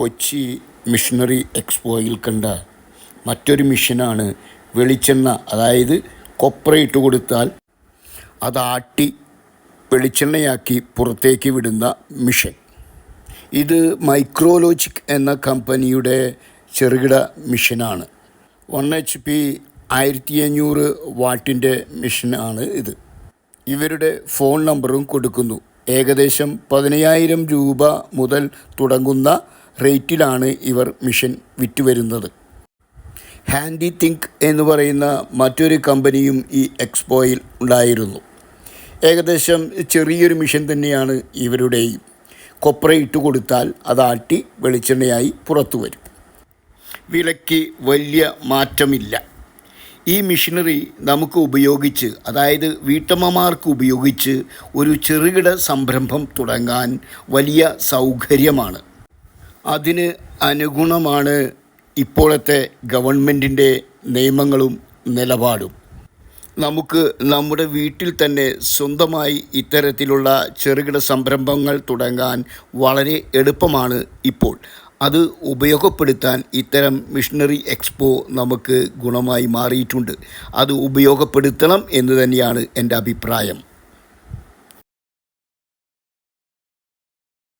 Kochi missionary എക്സ്പോയിൽ കണ്ട മറ്റൊരു മിഷനാണ് വെളിച്ചെണ്ണ അതായത് കൊപ്ര ഇട്ട് കൊടുത്താൽ അതാട്ടി വെളിച്ചെണ്ണയാക്കി പുറത്തേക്ക് വിടുന്ന മിഷൻ. ഇത് മൈക്രോലോജിക് എന്ന കമ്പനിയുടെ ചെറുകിട മിഷനാണ്. വൺ എച്ച് പി ആയിരത്തി അഞ്ഞൂറ് വാട്ടിന്റെ മിഷനാണ് ഇത്. ഇവരുടെ ഫോൺ നമ്പറും കൊടുക്കുന്നു. ഏകദേശം പതിനയ്യായിരം രൂപ മുതൽ തുടങ്ങുന്ന റേറ്റിലാണ് ഇവർ മിഷൻ വിറ്റുവരുന്നത്. ഹാൻഡി തിങ്ക് എന്ന് പറയുന്ന മറ്റൊരു കമ്പനിയും ഈ എക്സ്പോയിൽ ഉണ്ടായിരുന്നു. ഏകദേശം ചെറിയൊരു മിഷൻ തന്നെയാണ് ഇവരുടെയും. കൊപ്ര ഇട്ട് കൊടുത്താൽ അതാട്ടി വെളിച്ചെണ്ണയായി പുറത്തു വരും. വിലയ്ക്ക് വലിയ മാറ്റമില്ല. ഈ മിഷനറി നമുക്ക് ഉപയോഗിച്ച് അതായത് വീട്ടമ്മമാർക്ക് ഉപയോഗിച്ച് ഒരു ചെറുകിട സംരംഭം തുടങ്ങാൻ വലിയ സൗകര്യമാണ്. അതിന് അനുഗുണമാണ് ഇപ്പോഴത്തെ ഗവൺമെന്റിന്റെ നിയമങ്ങളും നിലപാടും. നമുക്ക് നമ്മുടെ വീട്ടിൽ തന്നെ സ്വന്തമായി ഇത്തരത്തിലുള്ള ചെറുകിട സംരംഭങ്ങൾ തുടങ്ങാൻ വളരെ എളുപ്പമാണ് ഇപ്പോൾ. അത് ഉപയോഗപ്പെടുത്താൻ ഇത്തരം മിഷണറി എക്സ്പോ നമുക്ക് ഗുണമായി മാറിയിട്ടുണ്ട്. അത് ഉപയോഗപ്പെടുത്തണം എന്ന് തന്നെയാണ് എന്റെ അഭിപ്രായം.